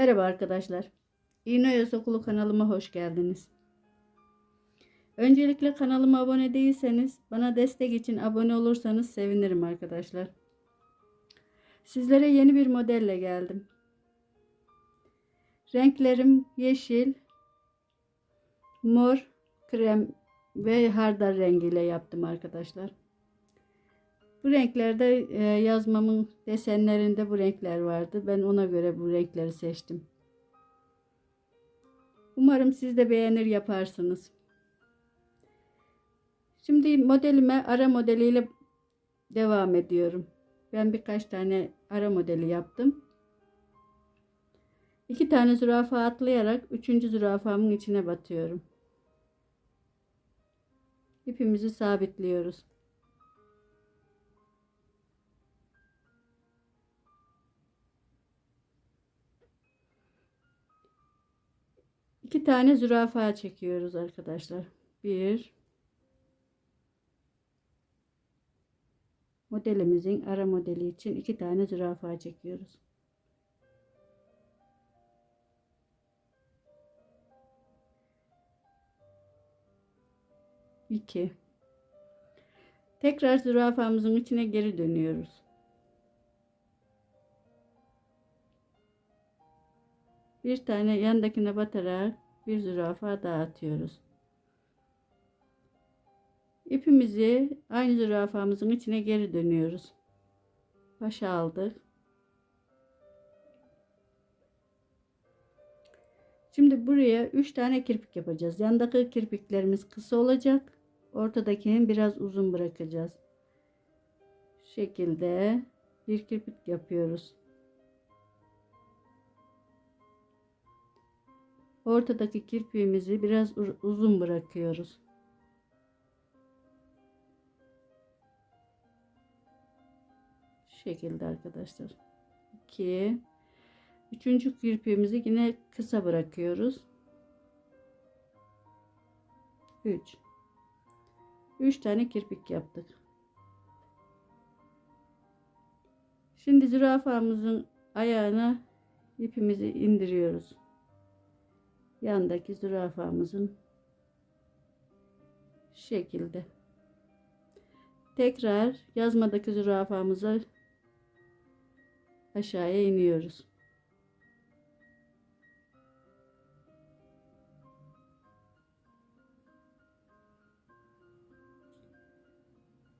Merhaba arkadaşlar. İğne Okulu kanalıma hoş geldiniz. Öncelikle kanalıma abone değilseniz bana destek için abone olursanız sevinirim arkadaşlar. Sizlere yeni bir modelle geldim. Renklerim yeşil, mor, krem ve hardal rengiyle yaptım arkadaşlar. Bu renklerde e, yazmamın desenlerinde bu renkler vardı. Ben ona göre bu renkleri seçtim. Umarım siz de beğenir yaparsınız. Şimdi modelime ara modeliyle devam ediyorum. Ben birkaç tane ara modeli yaptım. İki tane zürafa atlayarak üçüncü zürafamın içine batıyorum. İpimizi sabitliyoruz. İki tane zürafa çekiyoruz arkadaşlar. Bir modelimizin ara modeli için iki tane zürafa çekiyoruz. İki. Tekrar zürafamızın içine geri dönüyoruz. Bir tane yandakine batarak bir zürafa daha atıyoruz. İpimizi aynı zürafamızın içine geri dönüyoruz. Başa aldık. Şimdi buraya 3 tane kirpik yapacağız. Yandaki kirpiklerimiz kısa olacak. Ortadakini biraz uzun bırakacağız. Şu şekilde bir kirpik yapıyoruz. Ortadaki kirpiğimizi biraz uzun bırakıyoruz. Şu şekilde arkadaşlar. 2 Üçüncü kirpiğimizi yine kısa bırakıyoruz. 3 3 tane kirpik yaptık. Şimdi zürafamızın ayağına ipimizi indiriyoruz yandaki zürafamızın şekilde tekrar yazmadaki zürafamıza aşağıya iniyoruz.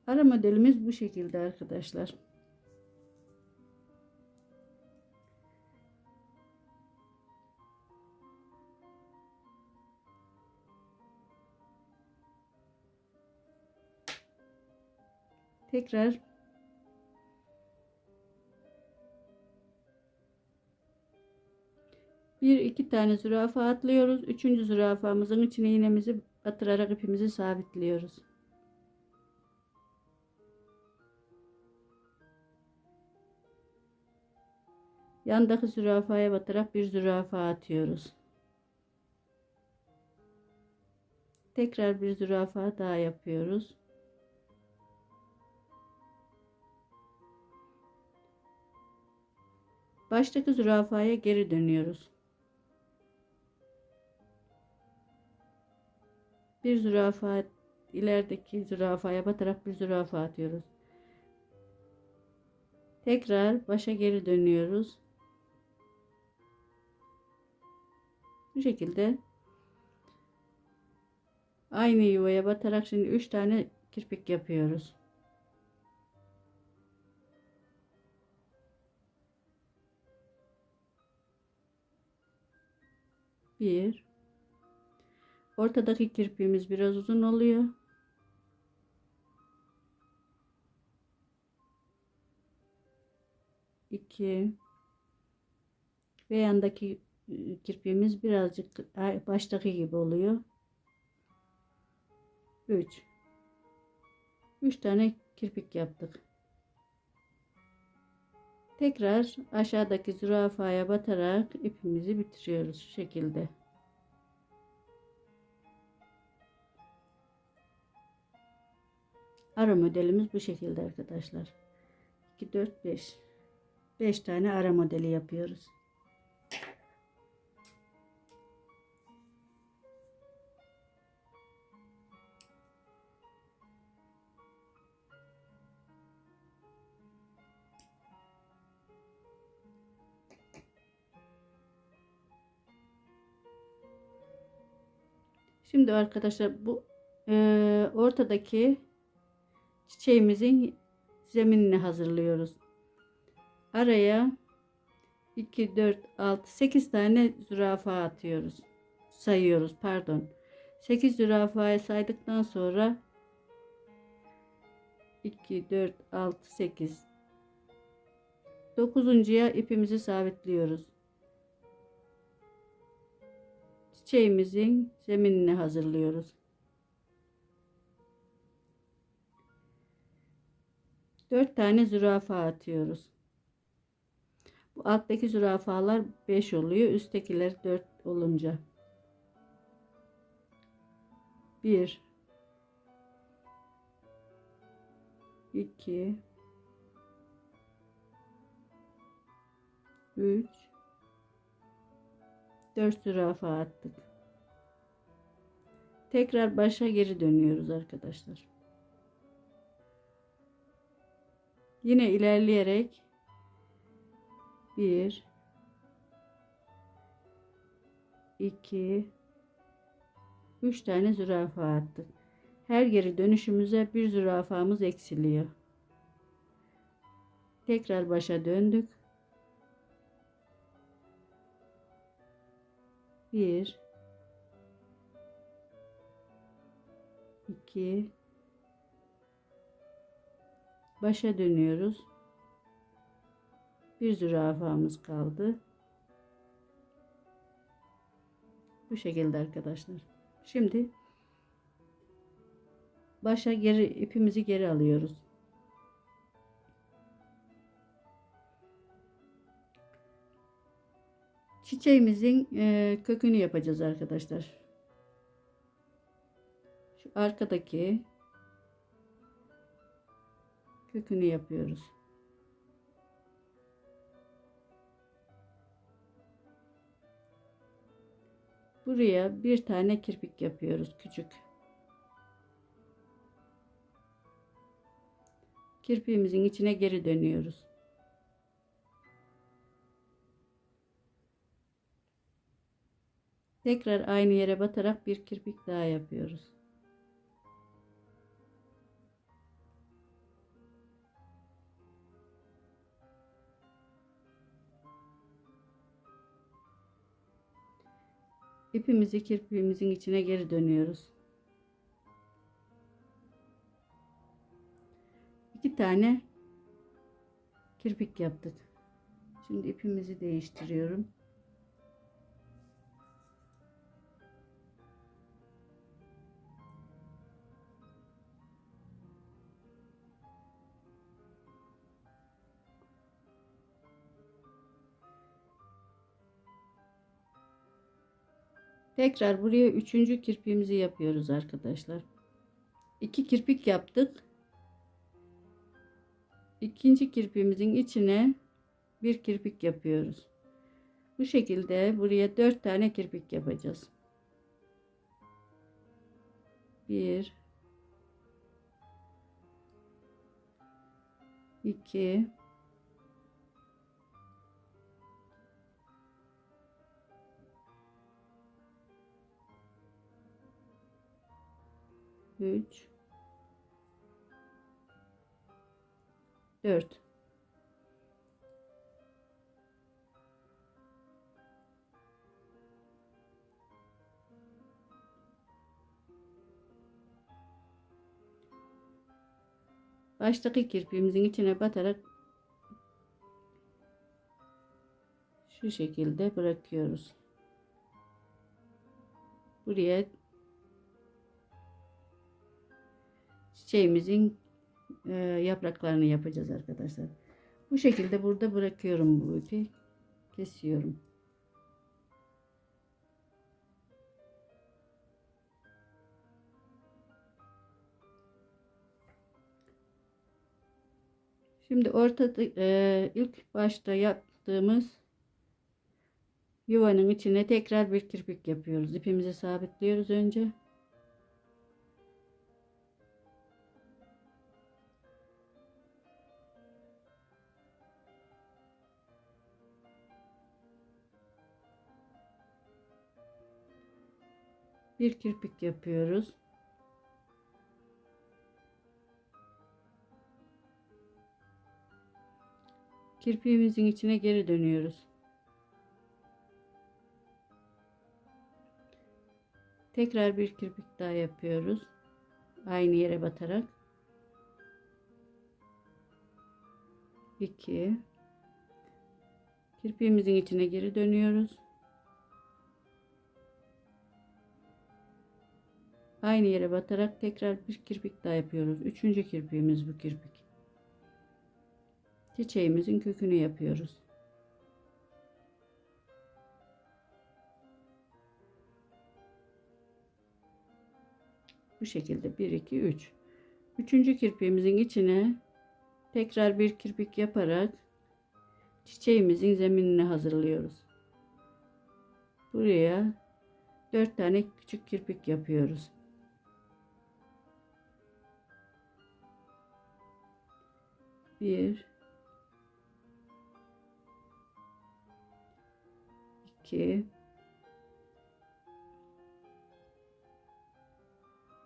Ara modelimiz bu şekilde arkadaşlar. Tekrar bir iki tane zürafa atlıyoruz. Üçüncü zürafamızın içine iğnemizi batırarak ipimizi sabitliyoruz. Yandaki zürafaya batarak bir zürafa atıyoruz. Tekrar bir zürafa daha yapıyoruz. Baştaki zürafaya geri dönüyoruz. Bir zürafa ilerideki zürafaya batarak bir zürafa atıyoruz. Tekrar başa geri dönüyoruz. Bu şekilde aynı yuvaya batarak şimdi 3 tane kirpik yapıyoruz. Bir. Ortadaki kirpiğimiz biraz uzun oluyor. İki. Ve yandaki ıı, kirpiğimiz birazcık baştaki gibi oluyor. Üç. Üç tane kirpik yaptık. Tekrar aşağıdaki zürafaya batarak ipimizi bitiriyoruz şu şekilde. Ara modelimiz bu şekilde arkadaşlar. 2 4 5 5 tane ara modeli yapıyoruz. Şimdi arkadaşlar bu e, ortadaki çiçeğimizin zeminini hazırlıyoruz. Araya 2, 4, 6, 8 tane zürafa atıyoruz. Sayıyoruz pardon. 8 zürafaya saydıktan sonra 2, 4, 6, 8 Dokuzuncuya ipimizi sabitliyoruz. Çiçeğimizin zeminini hazırlıyoruz. Dört tane zürafa atıyoruz. Bu alttaki zürafalar 5 oluyor. Üsttekiler 4 olunca. 1 2 3 4 zürafa attık. Tekrar başa geri dönüyoruz arkadaşlar. Yine ilerleyerek 1 2 3 tane zürafa attık. Her geri dönüşümüze bir zürafamız eksiliyor. Tekrar başa döndük. 1 2 başa dönüyoruz. Bir zürafamız kaldı. Bu şekilde arkadaşlar. Şimdi başa geri ipimizi geri alıyoruz. Çiçeğimizin e, kökünü yapacağız arkadaşlar. Şu arkadaki kökünü yapıyoruz. Buraya bir tane kirpik yapıyoruz küçük. Kirpiğimizin içine geri dönüyoruz. Tekrar aynı yere batarak bir kirpik daha yapıyoruz. İpimizi kirpiğimizin içine geri dönüyoruz. İki tane kirpik yaptık. Şimdi ipimizi değiştiriyorum. Tekrar buraya üçüncü kirpiğimizi yapıyoruz arkadaşlar. İki kirpik yaptık. İkinci kirpiğimizin içine bir kirpik yapıyoruz. Bu şekilde buraya dört tane kirpik yapacağız. Bir, iki, 3 4 Baştaki kirpiğimizin içine batarak şu şekilde bırakıyoruz. Buraya çiçeğimizin e, yapraklarını yapacağız arkadaşlar. Bu şekilde burada bırakıyorum bu ipi. Kesiyorum. Şimdi ortada e, ilk başta yaptığımız yuvanın içine tekrar bir kirpik yapıyoruz. İpimizi sabitliyoruz önce. Bir kirpik yapıyoruz. Kirpiğimizin içine geri dönüyoruz. Tekrar bir kirpik daha yapıyoruz. Aynı yere batarak. 2 Kirpiğimizin içine geri dönüyoruz. Aynı yere batarak tekrar bir kirpik daha yapıyoruz. Üçüncü kirpiğimiz bu kirpik. Çiçeğimizin kökünü yapıyoruz. Bu şekilde 1 2 3. Üçüncü kirpiğimizin içine tekrar bir kirpik yaparak çiçeğimizin zeminini hazırlıyoruz. Buraya 4 tane küçük kirpik yapıyoruz. Bir, iki,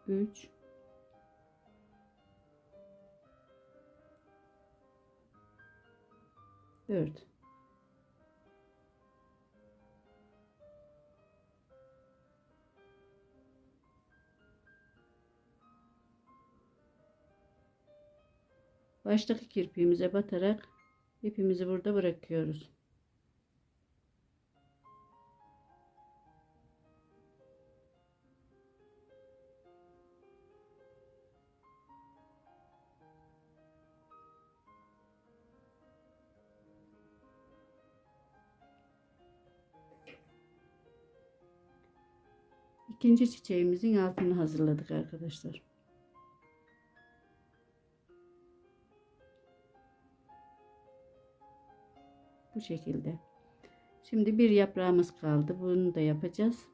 üç, dört. Baştaki kirpiğimize batarak ipimizi burada bırakıyoruz. İkinci çiçeğimizin altını hazırladık arkadaşlar. Bu şekilde. Şimdi bir yaprağımız kaldı. Bunu da yapacağız.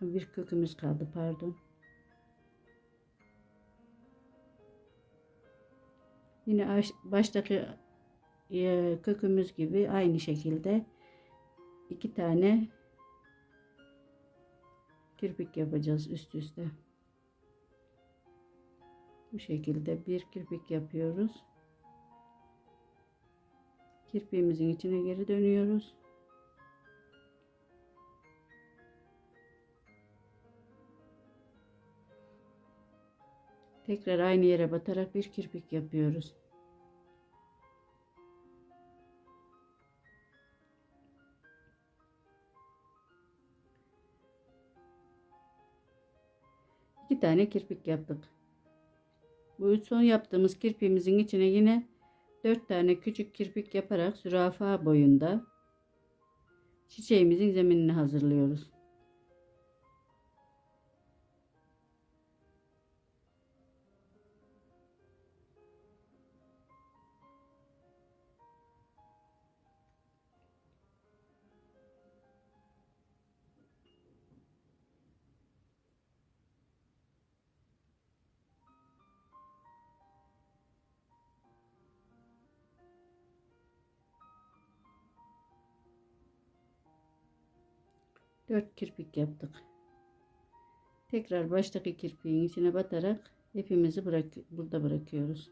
Bir kökümüz kaldı pardon. Yine baştaki e, kökümüz gibi aynı şekilde iki tane kirpik yapacağız üst üste. Bu şekilde bir kirpik yapıyoruz. Kirpiğimizin içine geri dönüyoruz. Tekrar aynı yere batarak bir kirpik yapıyoruz. İki tane kirpik yaptık. Bu son yaptığımız kirpiğimizin içine yine 4 tane küçük kirpik yaparak zürafa boyunda çiçeğimizin zeminini hazırlıyoruz. Dört kirpik yaptık. Tekrar baştaki kirpiğin içine batarak ipimizi bırak burada bırakıyoruz.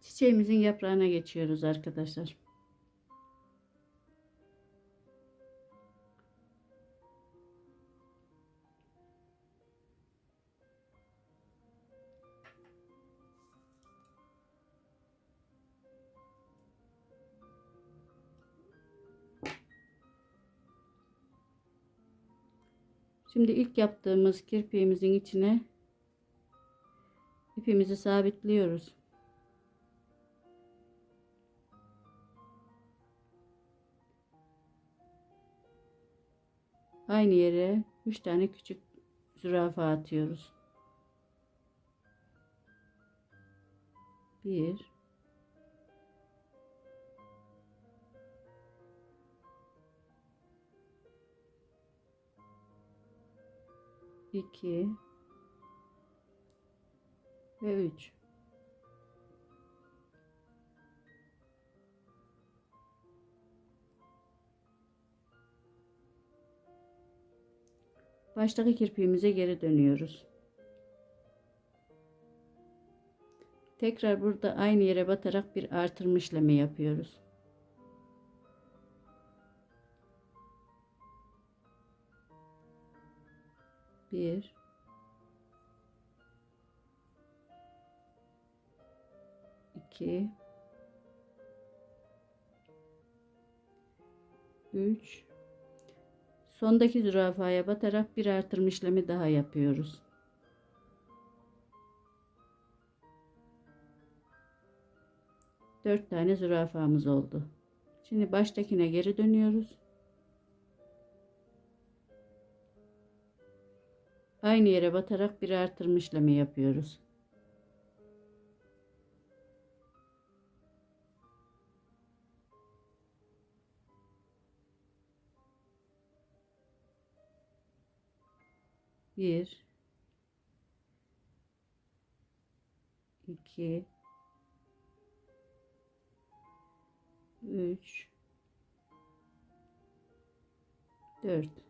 Çiçeğimizin yaprağına geçiyoruz arkadaşlar. Şimdi ilk yaptığımız kirpiğimizin içine ipimizi sabitliyoruz. Aynı yere 3 tane küçük zürafa atıyoruz. 1 2 ve 3 Baştaki kirpiğimize geri dönüyoruz. Tekrar burada aynı yere batarak bir artırma işlemi yapıyoruz. Bir iki üç sondaki zürafaya batarak bir artırma işlemi daha yapıyoruz. Dört tane zürafamız oldu. Şimdi baştakine geri dönüyoruz. Aynı yere batarak bir artırma işlemi yapıyoruz. Bir, iki, üç, dört.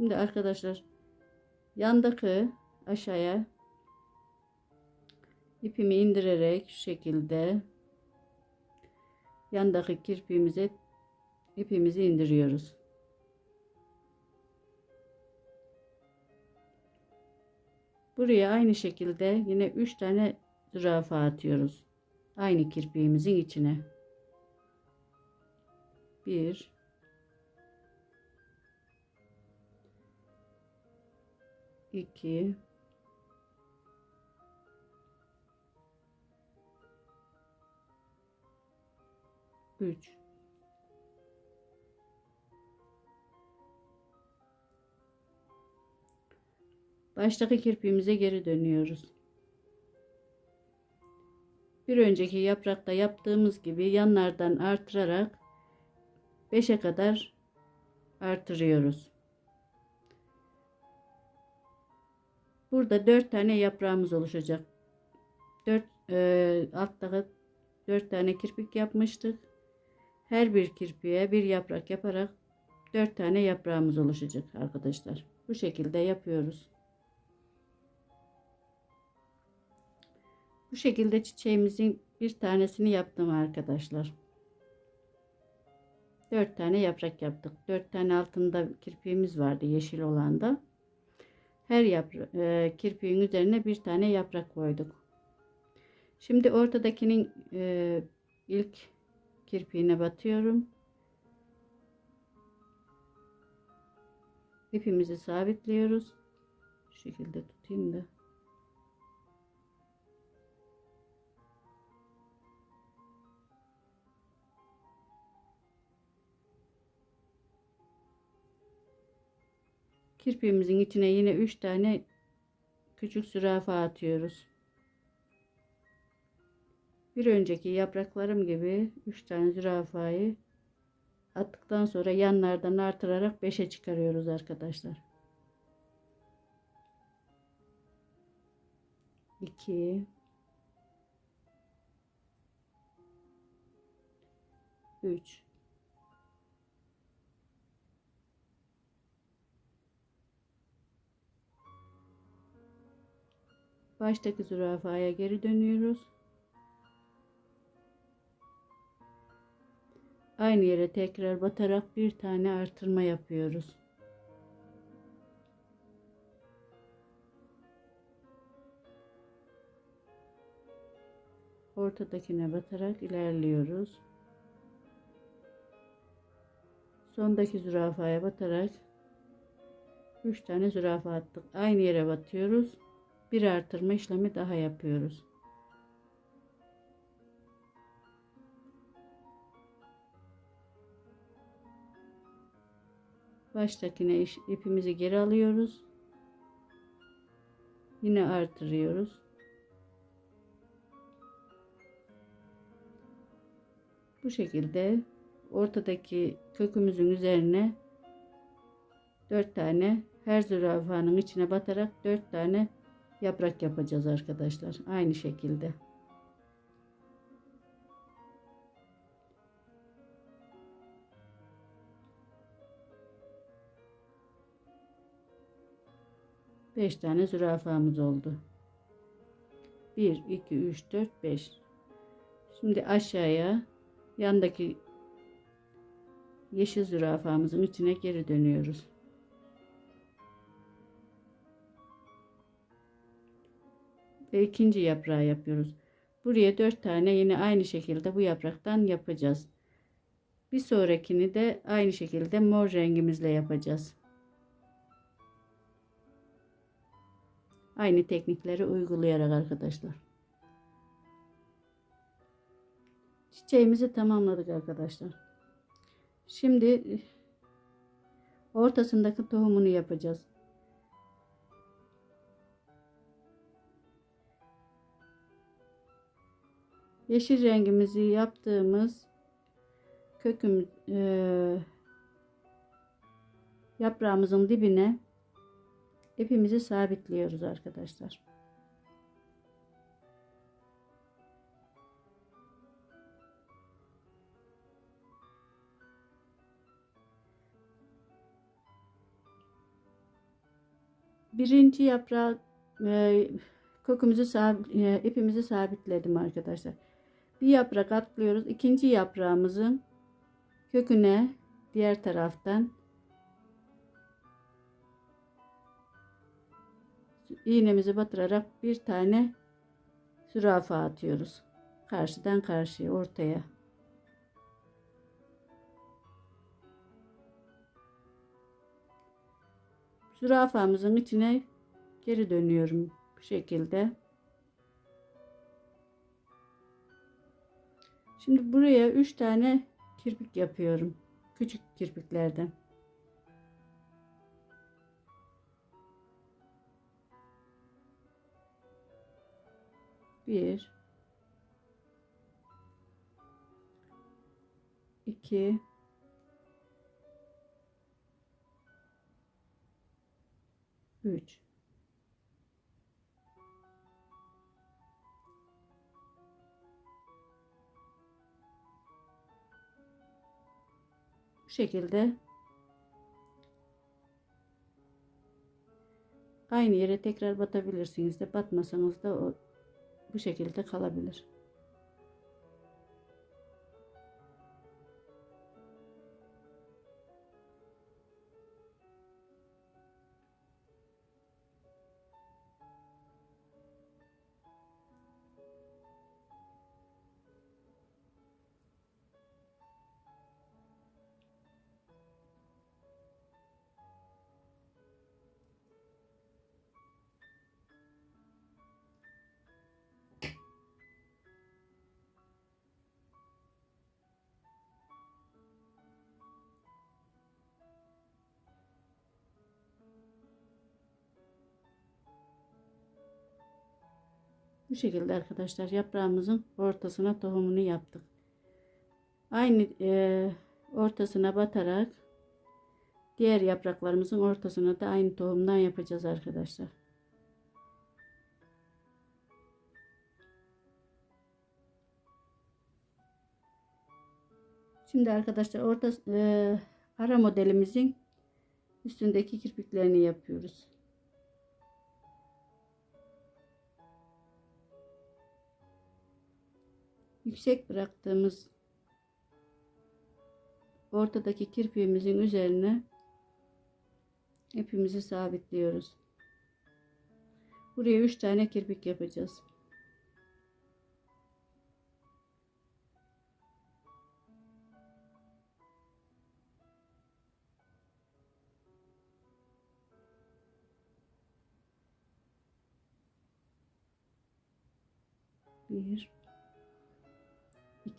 Şimdi arkadaşlar yandaki aşağıya ipimi indirerek şu şekilde yandaki kirpiğimize ipimizi indiriyoruz. Buraya aynı şekilde yine 3 tane zürafa atıyoruz. Aynı kirpiğimizin içine. 1 2 3 Baştaki kirpiğimize geri dönüyoruz. Bir önceki yaprakta yaptığımız gibi yanlardan artırarak 5'e kadar artırıyoruz. Burada 4 tane yaprağımız oluşacak. 4 e, alttaki 4 tane kirpik yapmıştık. Her bir kirpiğe bir yaprak yaparak 4 tane yaprağımız oluşacak arkadaşlar. Bu şekilde yapıyoruz. Bu şekilde çiçeğimizin bir tanesini yaptım arkadaşlar. 4 tane yaprak yaptık. 4 tane altında kirpiğimiz vardı yeşil olan da. Her yapra e, kirpiğin üzerine bir tane yaprak koyduk. Şimdi ortadakinin e, ilk kirpiğine batıyorum. İpimizi sabitliyoruz. Şu şekilde tutayım da. Kirpiğimizin içine yine 3 tane küçük zürafa atıyoruz. Bir önceki yapraklarım gibi 3 tane zürafayı attıktan sonra yanlardan artırarak 5'e çıkarıyoruz arkadaşlar. 2 3 Baştaki zürafaya geri dönüyoruz. Aynı yere tekrar batarak bir tane artırma yapıyoruz. Ortadakine batarak ilerliyoruz. Sondaki zürafaya batarak 3 tane zürafa attık. Aynı yere batıyoruz bir artırma işlemi daha yapıyoruz. Baştakine ipimizi geri alıyoruz. Yine artırıyoruz. Bu şekilde ortadaki kökümüzün üzerine 4 tane her zürafanın içine batarak 4 tane yaprak yapacağız arkadaşlar. Aynı şekilde. Beş tane zürafamız oldu. 1, 2, 3, 4, 5. Şimdi aşağıya yandaki yeşil zürafamızın içine geri dönüyoruz. Ve ikinci yaprağı yapıyoruz. Buraya dört tane yine aynı şekilde bu yapraktan yapacağız. Bir sonrakini de aynı şekilde mor rengimizle yapacağız. Aynı teknikleri uygulayarak arkadaşlar. Çiçeğimizi tamamladık arkadaşlar. Şimdi ortasındaki tohumunu yapacağız. Yeşil rengimizi yaptığımız köküm e, yaprağımızın dibine ipimizi sabitliyoruz arkadaşlar. Birinci yaprağı e, kökümüzü sabit, e, ipimizi sabitledim arkadaşlar. Bir yaprak atlıyoruz. İkinci yaprağımızın köküne diğer taraftan iğnemizi batırarak bir tane zürafa atıyoruz. Karşıdan karşıya ortaya. Zürafamızın içine geri dönüyorum bu şekilde. Şimdi buraya 3 tane kirpik yapıyorum. Küçük kirpiklerden. Bir, iki, üç. Bu şekilde aynı yere tekrar batabilirsiniz de batmasanız da o bu şekilde kalabilir. Bu şekilde arkadaşlar yaprağımızın ortasına tohumunu yaptık. Aynı e, ortasına batarak diğer yapraklarımızın ortasına da aynı tohumdan yapacağız arkadaşlar. Şimdi arkadaşlar orta e, ara modelimizin üstündeki kirpiklerini yapıyoruz. Yüksek bıraktığımız ortadaki kirpiğimizin üzerine ipimizi sabitliyoruz. Buraya 3 tane kirpik yapacağız.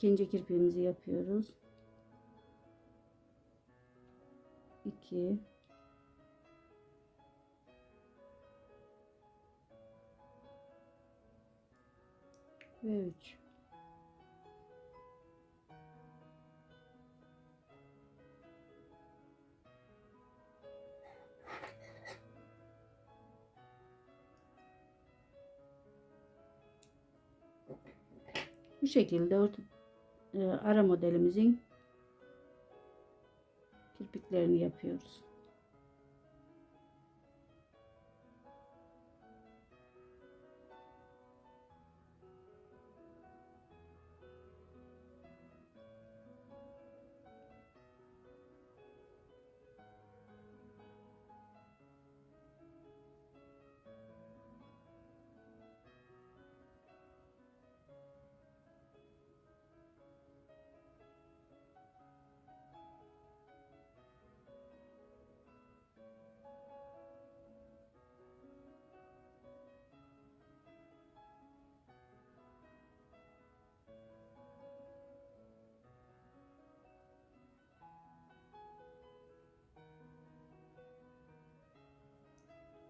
ikinci kirpiğimizi yapıyoruz. 2 ve 3 bu şekilde orta ara modelimizin kirpiklerini yapıyoruz.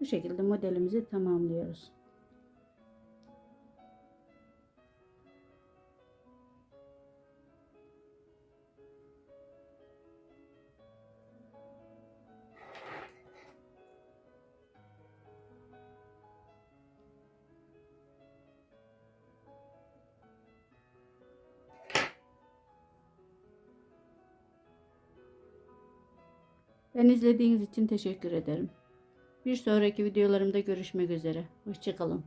Bu şekilde modelimizi tamamlıyoruz. Ben izlediğiniz için teşekkür ederim. Bir sonraki videolarımda görüşmek üzere. Hoşçakalın.